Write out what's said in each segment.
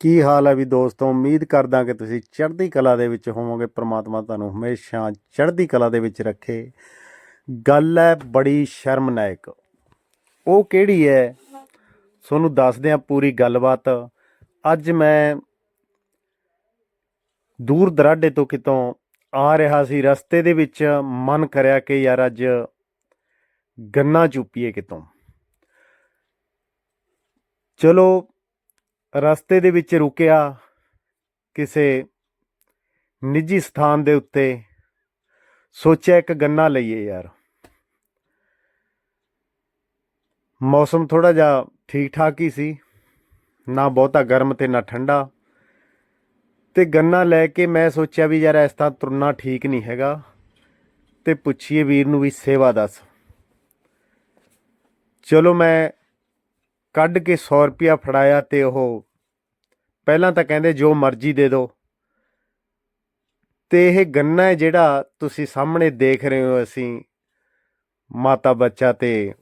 ਕੀ ਹਾਲ ਹੈ ਵੀ ਦੋਸਤੋ? ਉਮੀਦ ਕਰਦਾ ਕਿ ਤੁਸੀਂ ਚੜ੍ਹਦੀ ਕਲਾ ਦੇ ਵਿੱਚ ਹੋਵੋਗੇ। ਪ੍ਰਮਾਤਮਾ ਤੁਹਾਨੂੰ ਹਮੇਸ਼ਾ ਚੜ੍ਹਦੀ ਕਲਾ ਦੇ ਵਿੱਚ ਰੱਖੇ। ਗੱਲ ਹੈ ਬੜੀ ਸ਼ਰਮਨਾਇਕ। ਉਹ ਕਿਹੜੀ ਹੈ ਤੁਹਾਨੂੰ ਦੱਸਦੇ ਹਾਂ ਪੂਰੀ ਗੱਲਬਾਤ। ਅੱਜ ਮੈਂ ਦੂਰ ਦਰਾਡੇ ਤੋਂ ਕਿਤੋਂ ਆ ਰਿਹਾ ਸੀ। ਰਸਤੇ ਦੇ ਵਿੱਚ ਮਨ ਕਰਿਆ ਕਿ ਯਾਰ ਅੱਜ ਗੰਨਾ ਚੁੱਪੀਏ ਕਿਤੋਂ। ਚਲੋ ਰਸਤੇ ਦੇ ਵਿੱਚ ਰੁਕਿਆ ਕਿਸੇ ਨਿੱਜੀ ਸਥਾਨ ਦੇ ਉੱਤੇ, ਸੋਚਿਆ ਇੱਕ ਗੰਨਾ ਲਈਏ ਯਾਰ। ਮੌਸਮ ਥੋੜਾ ਜਿਹਾ ਠੀਕ ਠਾਕ ਹੀ ਸੀ, ਨਾ ਬਹੁਤਾ ਗਰਮ ਤੇ ਨਾ ਠੰਡਾ। ਤੇ ਗੰਨਾ ਲੈ ਕੇ ਮੈਂ ਸੋਚਿਆ ਵੀ ਯਾਰ ਇਸ ਤਰ੍ਹਾਂ ਤੁਰਨਾ ਠੀਕ ਨਹੀਂ ਹੈਗਾ, ਤੇ ਪੁੱਛੀਏ ਵੀਰ ਨੂੰ ਵੀ ਸੇਵਾ ਦੱਸ। ਚਲੋ ਮੈਂ ਕੱਢ ਕੇ 100 ਰੁਪਿਆ ਫੜਾਇਆ ਤੇ ਉਹ ਪਹਿਲਾਂ ਤਾਂ ਕਹਿੰਦੇ ਜੋ ਮਰਜ਼ੀ ਦੇ ਦਿਓ। ਤੇ ਇਹ ਗੰਨਾ ਹੈ ਜਿਹੜਾ ਤੁਸੀਂ ਸਾਹਮਣੇ ਦੇਖ ਰਹੇ ਹੋ ਅਸੀਂ, ਮਾਤਾ ਬੱਚਾ ਤੇ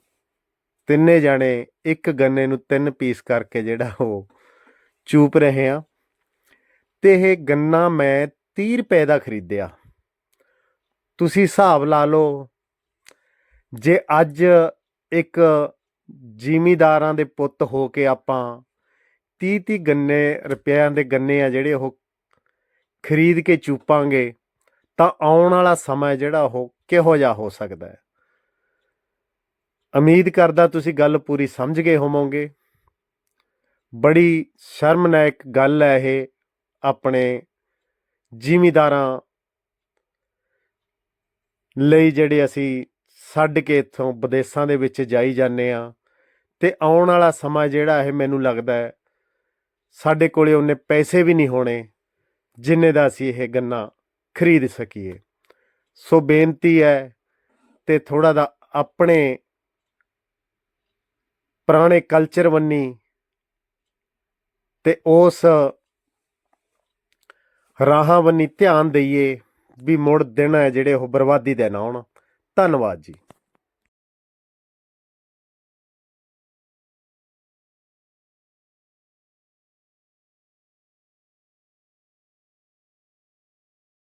ਤਿੰਨੇ ਜਾਣੇ, ਇੱਕ ਗੰਨੇ ਨੂੰ ਤਿੰਨ ਪੀਸ ਕਰਕੇ ਜਿਹੜਾ ਉਹ ਚੂਪ ਰਹੇ ਆ ਤੇ ਇਹ ਗੰਨਾ ਮੈਂ 30 ਰੁਪਏ ਦਾ ਖਰੀਦਿਆ। ਤੁਸੀਂ ਹਿਸਾਬ ਲਾ ਲਓ, ਜੇ ਅੱਜ ਇੱਕ ਜ਼ਿਮੀਦਾਰਾਂ ਦੇ ਪੁੱਤ ਹੋ ਕੇ ਆਪਾਂ 30 30 ਗੰਨੇ ਰੁਪਿਆਂ ਦੇ ਗੰਨੇ ਆ ਜਿਹੜੇ ਉਹ ਖਰੀਦ ਕੇ ਚੂਪਾਂਗੇ, ਤਾਂ ਆਉਣ ਵਾਲਾ ਸਮਾਂ ਜਿਹੜਾ ਉਹ ਕਿਹੋ ਜਿਹਾ ਹੋ ਸਕਦਾ ਹੈ? ਉਮੀਦ ਕਰਦਾ ਤੁਸੀਂ ਗੱਲ ਪੂਰੀ ਸਮਝ ਗਏ ਹੋਵੋਗੇ। ਬੜੀ ਸ਼ਰਮਨਾਇਕ ਗੱਲ ਹੈ ਇਹ ਆਪਣੇ ਜ਼ਿਮੀਦਾਰਾਂ ਲਈ ਜਿਹੜੇ ਅਸੀਂ ਛੱਡ ਕੇ ਇੱਥੋਂ ਵਿਦੇਸ਼ਾਂ ਦੇ ਵਿੱਚ ਜਾਈ ਜਾਂਦੇ ਆ ਤੇ ਆਉਣ ਵਾਲਾ ਸਮਾਂ ਜਿਹੜਾ ਇਹ ਮੈਨੂੰ ਲੱਗਦਾ ਹੈ, ਸਾਡੇ ਕੋਲੇ ਉਹਨੇ ਪੈਸੇ ਵੀ ਨਹੀਂ ਹੋਣੇ ਜਿੰਨੇ ਦਾ ਅਸੀਂ ਇਹ ਗੰਨਾ ਖਰੀਦ ਸਕੀਏ। ਸੋ ਬੇਨਤੀ ਹੈ ਤੇ ਥੋੜਾ ਦਾ ਆਪਣੇ ਪੁਰਾਣੇ ਕਲਚਰ ਵੰਨੀ ਤੇ ਉਸ ਰਾਹਾਂ ਵੰਨੀ ਧਿਆਨ ਦਈਏ ਵੀ ਮੁੜ ਦਿਨ ਹੈ ਜਿਹੜੇ ਉਹ ਬਰਬਾਦੀ ਦੇ ਨਾ ਆਉਣ ਧੰਨਵਾਦ ਜੀ।